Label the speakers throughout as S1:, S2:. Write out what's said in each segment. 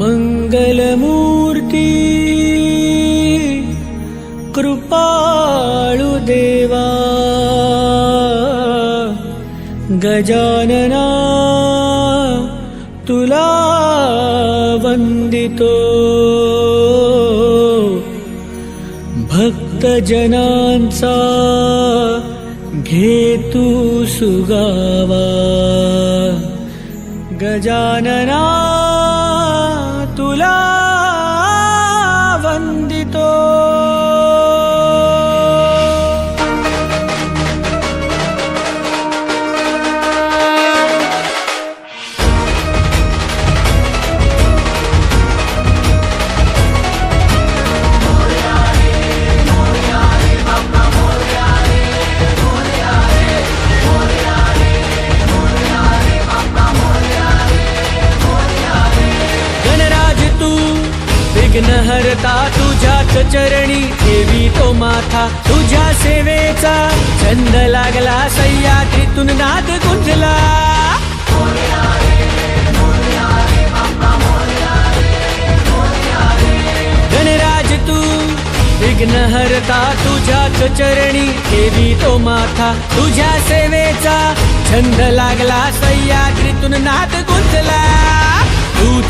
S1: मङ्गलमूर्ति कृपाळुदेवा गजानना तुला वन्दितो भक्तजनांसा घेतु सुगावा। गजानना विघ्नहरता तुझ्याच चरणी. ठेवी तो माथा तुझ्या सेवेचा. छंद लागला सह्याद्रीतून नाद गुंजला. गणराज तू विघ्नहरता तुझ्याच चरणी. देवी तो माथा तुझ्या सेवेचा. छंद लागला सह्याद्रीतून नाद गुंजला.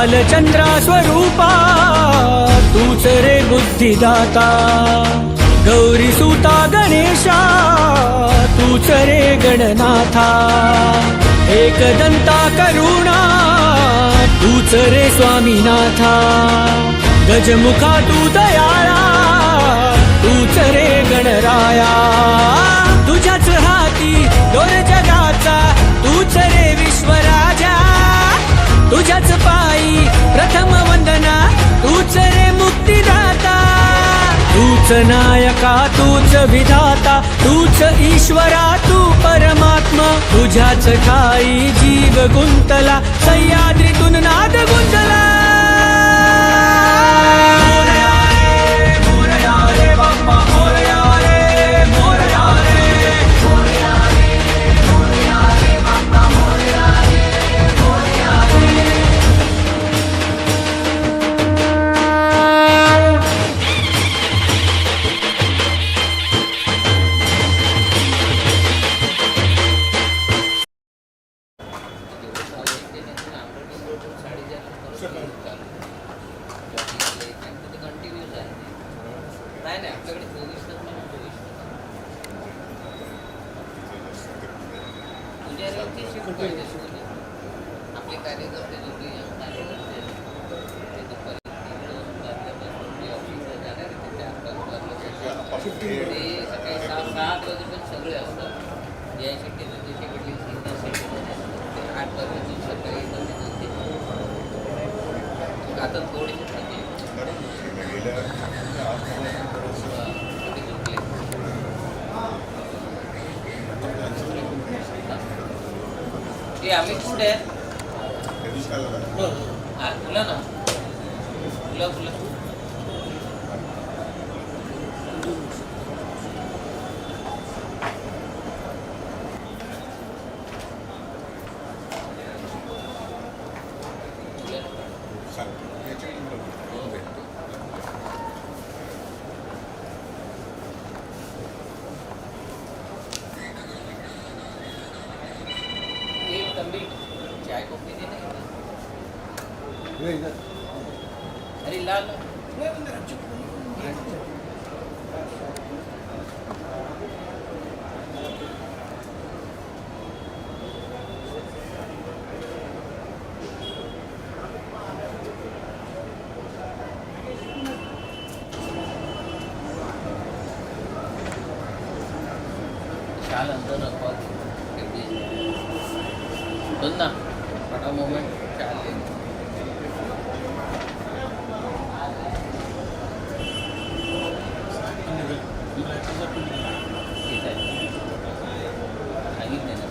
S1: बालचंद्रा स्वरूपा तूच रे बुद्धिदाता. गौरी सुता गणेशा तूच रे गणनाथा. एकदंता करुणा तूच रे स्वामीनाथा. गजमुखा तू दयाळा तूच रे गणराया. तूच नायका तूच विधाता तूच ईश्वरा तू परमात्मा. तुझ्याच ठाई जीव गुंतला सह्याद्रीतून नाद
S2: गुंतला जाणार आहे ते चार पाच वाजल्यापासून ते सकाळी सहा सात वाजेपर्यंत सगळे असतात या शेट्टी म्हणजे शेवटी त्या शेट्टी आठ वाजेपासून सकाळी येतात ते ते आता थोडीशी थकली कुठे झोपले ते आम्ही कुठे आहे हा फुलं ना फुलं फुलं అండి చాయ్ కాఫీ అరే ఇలా చాలా అందరూ लाल शाल अंदर रखवा बोल ना बड़ा मोमेंट चाले ठीक आहे सांगितले ना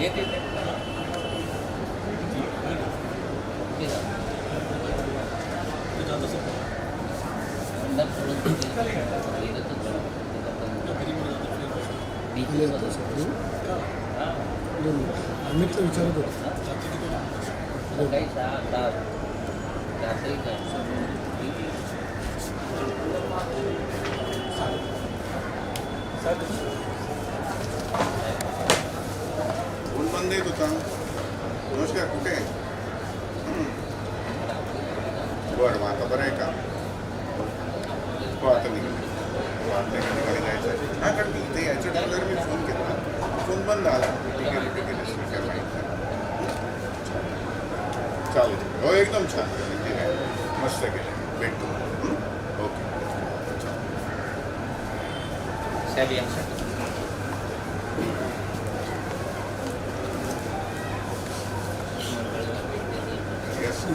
S2: येते ते ठीक आहे अंदर सोडून तिथे इथं तर जाऊ. तिथं पण बीचवर हां.
S3: अमितला विचारत
S2: सहा सात रात्री काय
S4: कोण बंद येत होता. नमस्कार कुठे आहे? हं. बरं मग आता बरं आहे का हो आता निघाले हो आपल्या ठिकाणी जायचं आहे हा कारण मी इथे याच्या अगोदर मी फोन केला फोन बंद आला ठीक आहे ठीक आहे ठीक आहे माहीत नाही. चालेल. हो एकदम छान. ठीक आहे. मस्त केलं. भेटतो? ओके.
S2: साहेब यांसाठी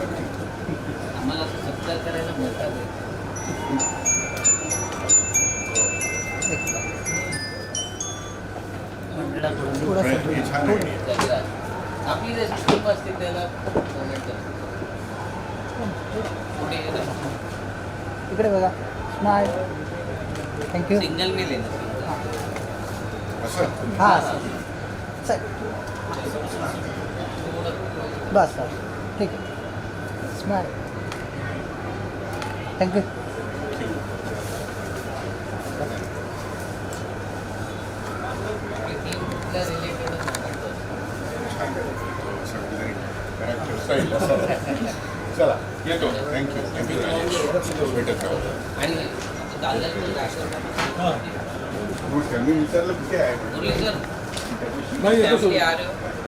S2: आम्हाला असं सत्कार करायला
S4: छान आहे.
S2: आपली जे सिस्टीम असते त्याला moment असतो. पुढे ये ना.
S3: इकडे बघा स्माइल थँक्यू
S2: सिंगल मेल आहे ना
S4: असं
S3: हां सर बस सर ठीक आहे स्माइल थँक्यू
S4: चला येतो. थँक्यू थँक्यू भेटत राहू मी विचारलं कुठे आहे?